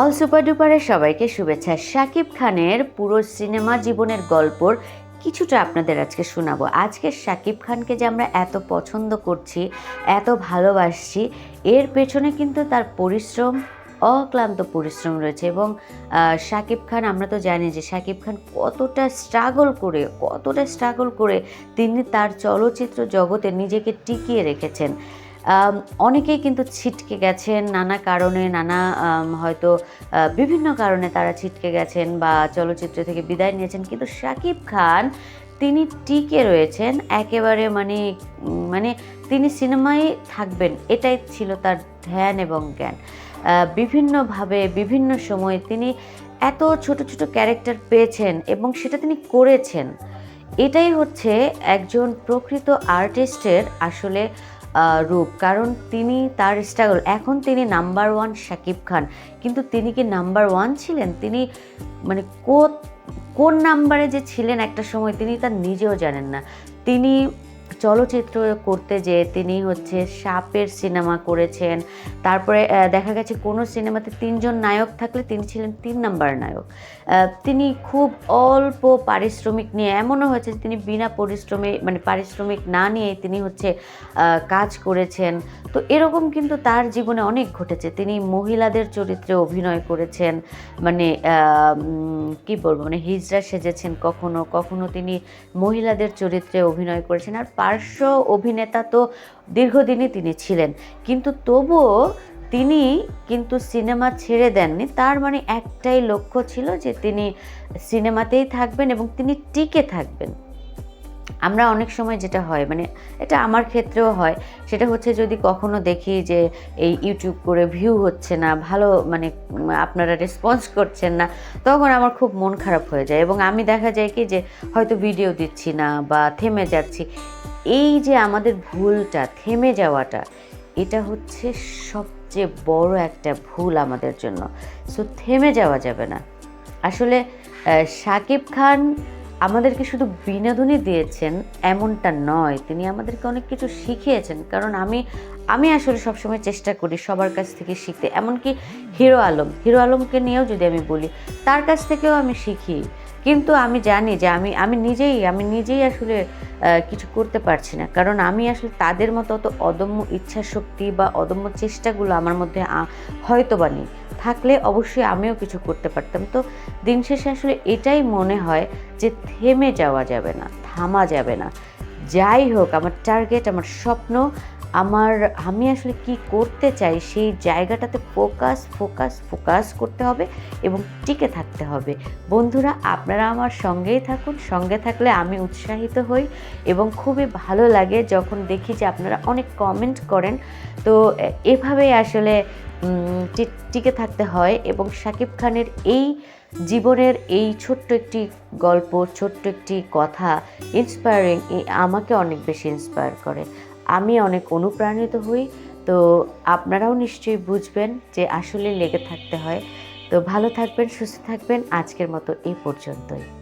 All super ডুপারের সবাইকে শুভেচ্ছা। শাকিব খানের পুরো সিনেমা জীবনের গল্পর কিছুটা আপনাদের আজকে শোনাবো। আজকে শাকিব খানকে যে আমরা এত পছন্দ করছি, এত ভালোবাসছি, এর পেছনে কিন্তু তার পরিশ্রম, অক্লান্ত পরিশ্রম রয়েছে এবং শাকিব খান, আমরা তো জানি যে শাকিব খান কতটা স্ট্রাগল করে, কতটা স্ট্রাগল করে তিনি তার চলচ্চিত্র জগতে নিজেকে টিকিয়ে রেখেছেন। অনেকেই কিন্তু ছিটকে গেছেন নানা কারণে, নানা হয়তো বিভিন্ন কারণে তারা ছিটকে গেছেন বা চলচ্চিত্র থেকে বিদায় নিয়েছেন। কিন্তু শাকিব খান, তিনি টিকে রয়েছেন একেবারে মানে মানে তিনি সিনেমায় থাকবেন। এটাই ছিল তার ধ্যান এবং জ্ঞান। বিভিন্নভাবে, বিভিন্ন সময়ে তিনি এত ছোট ছোট ক্যারেক্টার পেয়েছেন এবং সেটা তিনি করেছেন। এটাই হচ্ছে একজন প্রকৃত আর্টিস্টের আসলে রূপ। কারণ তিনি তার স্ট্রাগল এখন তিনি নাম্বার ওয়ান শাকিব খান। কিন্তু তিনি কি নাম্বার ওয়ান ছিলেন? তিনি মানে কোন নাম্বারে যে ছিলেন একটা সময় তিনি তার নিজেও জানেন না। তিনি চলচ্চিত্র করতে যেয়ে তিনি হচ্ছে সাপের সিনেমা করেছেন। তারপরে দেখা গেছে কোনো সিনেমাতে তিনজন নায়ক থাকলে তিনি ছিলেন তিন নাম্বার নায়ক। তিনি খুব অল্প পারিশ্রমিক নিয়ে, এমনও হয়েছে যে তিনি বিনা পরিশ্রমে মানে পারিশ্রমিক না নিয়ে তিনি হচ্ছে কাজ করেছেন। তো এরকম কিন্তু তার জীবনে অনেক ঘটেছে। তিনি মহিলাদের চরিত্রে অভিনয় করেছেন। মানে কি বলব মানে হিজড়া সেজেছেন কখনো কখনো তিনি মহিলাদের চরিত্রে অভিনয় করেছেন। আর পার্শ্ব অভিনেতা তো দীর্ঘদিনই তিনি ছিলেন। কিন্তু তবুও তিনি কিন্তু সিনেমা ছেড়ে দেননি। তার মানে একটাই লক্ষ্য ছিল যে তিনি সিনেমাতেই থাকবেন এবং তিনি টিকে থাকবেন। আমরা অনেক সময় যেটা হয় মানে এটা আমার ক্ষেত্রেও হয়, সেটা হচ্ছে যদি কখনো দেখি যে এই ইউটিউব করে ভিউ হচ্ছে না, ভালো মানে আপনারা রেসপন্স করছেন না, তখন আমার খুব মন খারাপ হয়ে যায় এবং আমি দেখা যায় কি যে হয়তো ভিডিও দিচ্ছি না বা থেমে যাচ্ছি। এই যে আমাদের ভুলটা, থেমে যাওয়াটা, এটা হচ্ছে সবচেয়ে বড় একটা ভুল আমাদের জন্য। সো থেমে যাওয়া যাবে না। আসলে শাকিব খান আমাদেরকে শুধু বিনোদনই দিয়েছেন এমনটা নয়, তিনি আমাদেরকে অনেক কিছু শিখিয়েছেন। কারণ আমি আমি আসলে সবসময় চেষ্টা করি সবার কাছ থেকে শিখতে। এমনকি হিরো আলম, হিরো আলমকে নিয়েও যদি আমি বলি, তার কাছ থেকেও আমি শিখি। কিন্তু আমি জানি যে আমি আমি নিজেই আমি নিজেই আসলে কিছু করতে পারছি না। কারণ আমি আসলে তাদের মতো অত অদম্য ইচ্ছা শক্তি বা অদম্য চেষ্টাগুলো আমার মধ্যে হয়তো বা নেই। থাকলে অবশ্যই আমিও কিছু করতে পারতাম। তো দিন শেষে আসলে এটাই মনে হয় যে থেমে যাওয়া যাবে না, থামা যাবে না। যাই হোক, আমার টার্গেট আমার স্বপ্ন, আমার আমি আসলে কি করতে চাই সেই জায়গাটাতে ফোকাস ফোকাস ফোকাস করতে হবে এবং টিকে থাকতে হবে। বন্ধুরা, আপনারা আমার সঙ্গেই থাকুন, সঙ্গে থাকলে আমি উৎসাহিত হই এবং খুবই ভালো লাগে যখন দেখি যে আপনারা অনেক কমেন্ট করেন। তো এভাবেই আসলে টিকে থাকতে হয় এবং শাকিব খানের এই জীবনের এই ছোট্ট একটি গল্প, ছোট্ট একটি কথা ইন্সপায়ারিং আমাকে অনেক বেশি ইন্সপায়ার করে। আমি অনেক অনুপ্রাণিত হই, তো আপনারাও নিশ্চয়ই বুঝবেন যে আসলে লেগে থাকতে হয়। তো ভালো থাকবেন, সুস্থ থাকবেন, আজকের মতো এই পর্যন্তই।